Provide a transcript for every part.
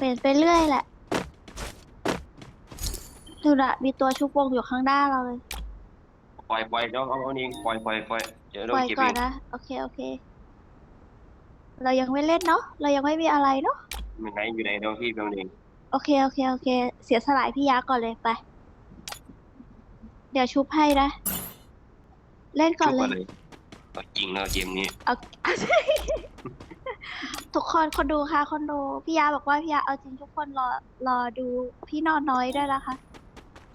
เป็นไปเรื่อยแหละดูนะมีตัวชุบวงอยู่ข้างหน้าเราเลย ปล่อยปล่อยเดี๋ยวเอาเอานี่ปล่อยปล่อยปล่อยเดี๋ยวเราปล่อยเก็บก่อเอนงนะ โอเค โอเค เรายังไม่เล่นเนาะ เรายังไม่มีอะไรเนาะ มันไหนอยู่ไหนเดี๋ยวพี่แป๊บนึงโอเค โอเค โอเค เสียสลายพี่ยักษ์ก่อนเลยไป เดี๋ยวชุบให้นะ เล่นก่อนชุบเลมายเลยเอาจริงแล้วเกมนี้เอา ทุกคนคนดูค่ะคนดูพี่ยาบอกว่าพี่ยาเอาจริงทุกคนรอรอดูพี่นอนน้อยด้วยนะคะ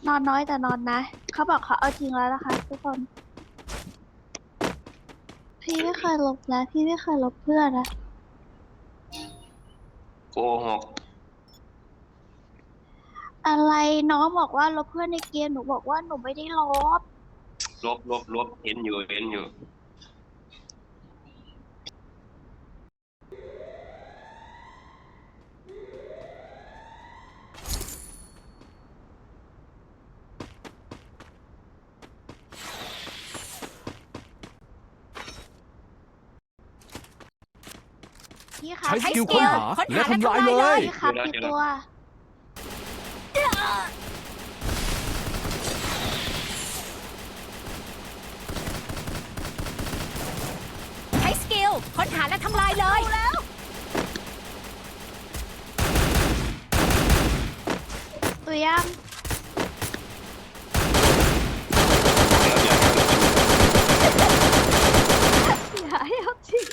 นอนน้อยแต่นอนนะเขาบอกเขาเอาจริงแล้วนะคะ ทุกคน พี่ไม่เคยลบแล้วพี่ไม่เคยลบเพื่อนนะโกหกอะไรน้องบอกว่าลบเพื่อนในเกมหนูบอกว่าหนูไม่ได้ลบลบลบลบเห็นอยู่เห็นอยู่ พี่ครับใช้สกิลพี่ค้นหาและทำลายเลยพี่ครับพี่ตัว ใช้สกิลค้นหาและทำลายเลยตัวยัง อย่าให้เอาจริง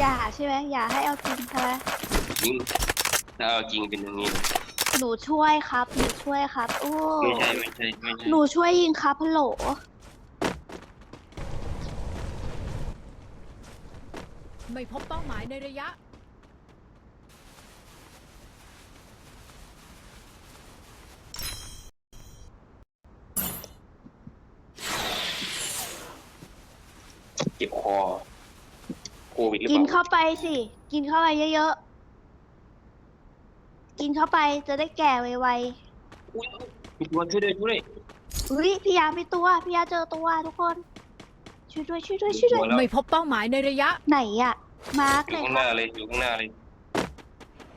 อย่าใช่ไหมอย่าให้เอาจริงใช่ไหมจริงถ้าเอาจริงเป็นอย่างนี้หนูช่วยครับหนูช่วยครับโอ้ไม่ใช่ไม่ใช่ไม่ใช่หนูช่วยยิงครับฮัลโหลไม่พบเป้าหมายในระยะ เจ็บคอโค วิดหรือกิเปนล่าเข้าไปสิ กินเข้าไปเยอะๆ กินเข้าไปจะได้แก่ไวอุ๊ยมีตัวช่วยด้วยช่วยด้วยๆอุ้ยพี่ยามีตัว พี่ยาเจอตัวทุกคน ช่วยด้วยช่วยด้วยช่วยด้วยตัวแล้ว ไม่พบเป้าหมายในระยะ ไหนอะมาร์กอไหนยู่ข้างคหรับน้าเลยอยู่ข้างหน้าเลย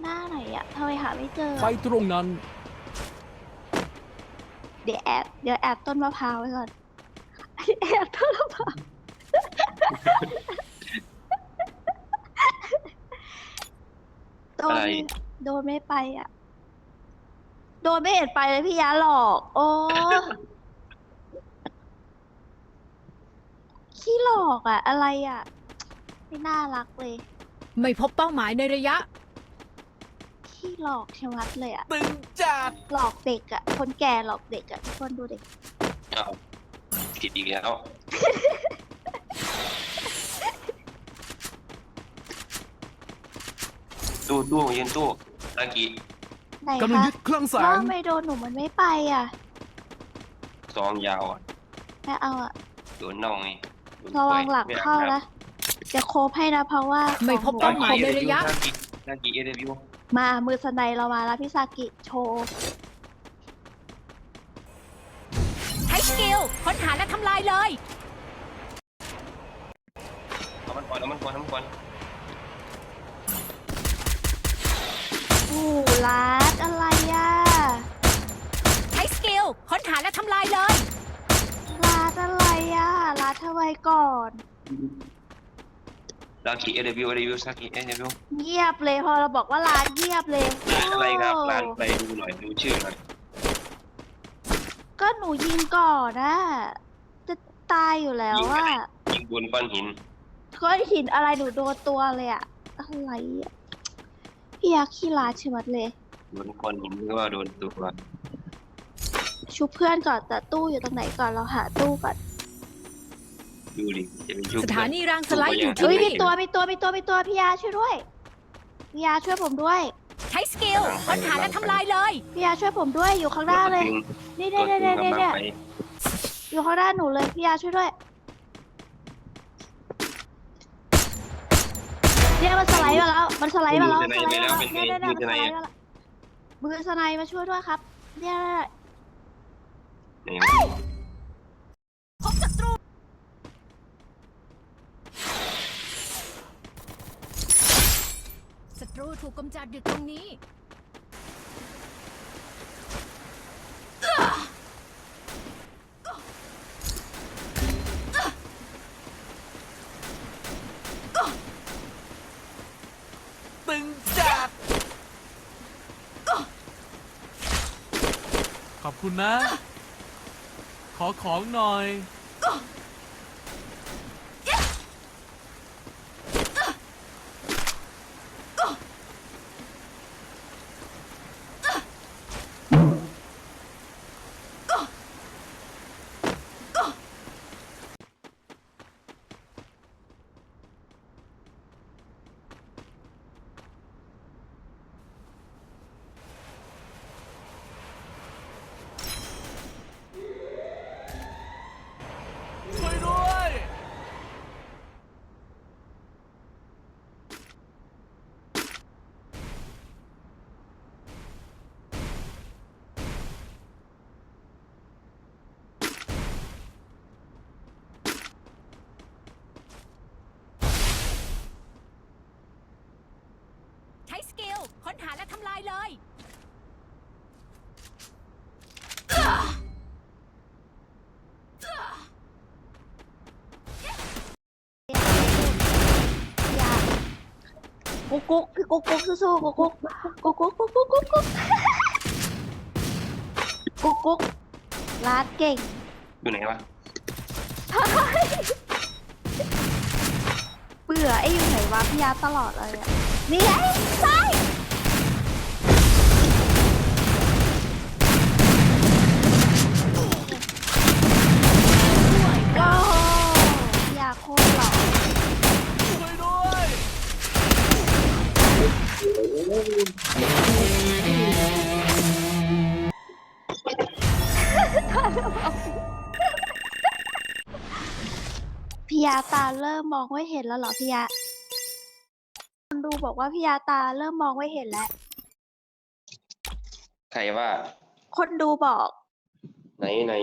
หน้าไหนอะทำไมหาไม่เจอ ไปตรงนั้น เดี๋ยวแอบเดี๋ยวแอบต้นมะพร้าวไว้ก่อน แอบต้นมะพร้าว โดนอะไรไม่โดนไม่ไปอะ โดนไม่เห็นไปเลยพี่ยาหลอก โอ้ ขี้หลอกอะ อะไรอะ ไม่น่ารักเลย ไม่พบเป้าหมายในระยะ ขี้หลอกชะมัดเลยอะ ตึงจัด หลอกเด็กอะ คนแก่หลอกเด็กอะทุกคนดูเด็กอ้าวผิดอีกแล้ว ตู้ตู้ยืนตู้ตะกี้ไหนกำลังคะยึดเครื่องแสแล้วงทำไมโดนหนูมันไม่ไปอะซองยาวอะแม่เอาอะ โดนน่องไงโดนระวังปอยหลังไม่เข้าครับนะจะโคบให้นะเพราะว่าไม่พบของเป้าหมายนูในระยะตะกี้ตะกี้เอเดวิวมามือสไนเรามาแล้วพี่ซากิโชว์ใช้สกิลค้นหาและทำลายเลย เอามันก่อนเอามันก่อนเอามันก่อน อู้ลาดอะไรอะใช้สกิลค้นหาและทำลายเลย ลาดอะไรอะลาดทำไมก่อนตะกี้เอเดวิวเอเดวิวตะกี้เอเดวิวเงียบเลยพอเราบอกว่าลาดเงียบเลยร้านอะไรครับโร้านไปดูหน่อยดูชื่อหน่อยก็หนูยิงก่อนนะจะตายอยู่แล้วอะยิงบนก้อนหินก้อนหินอะไรหนูโดนตัวเลยอะอะไรอะ พี่ยักษ์ขี้ลาดชะมัดเลยบนก้อนหินก็ว่าโดนตัวชุบเพื่อนก่อนแต่ตู้อยู่ตรงไหนก่อนเราหาตู้ก่อนดูดิจะไปชุบสถานีรางสไลด์อยู่ที่เฮ้ยมีนี่ตัวมีตัวมีตัวมีตัวพี่ยาช่วยด้วยพี่ยาช่วยผมด้วยใช้สกิลค้นหาและทำลายเลย พี่ยาช่วยผมด้วยอยู่ข้างหน้าเลย นี่ตัเนี่วยเนี่ยตึเนี่ยงเนี่ยกำลัเนี่ยงไปอยู่ข้างหน้าหนูเลยพี่ยาช่วยด้วย เนี่ยมันสไลด์มาแล้ว มันสไลด์มาแล้วสไลด์มาแล้วเนี่ยเนี่ยเนี่ยมันสไลด์มาแล้วมือสไนด์มาช่วยด้วยครับ เนี่ยไหนพบศัตรูศัตรูถูกกำจัดอยู่ตรงนี้ ตึงจัด ขอบคุณนะ ขอของหน่อย ช่วยด้วย ใช้สกิล ค้นหาและทำลายเลย อย่ากุ๊กกุ๊กพี่กุ๊กกุ๊กสู้ๆกุ๊กกุ๊กกุ๊กกุ๊กกุ๊กกุ๊กกุ๊กกุ๊กกุ๊กกุ๊กร้านเก่งอยู่ไหนวะเบื่อไอ้อยู่ไหน วะพี่ยาตลอดเลยอะนี่ไงใช่โอ้โหพี่ยาโคตรหล่อช่วยด้วยพี่ยาตาเริ่มมองไม่เห็นแล้วเหรอพี่ยาคนดู บอกว่าพี่ยาตาเริ่มมองไม่เห็นแล้ว ใครว่า คนดูบอกไหนไหน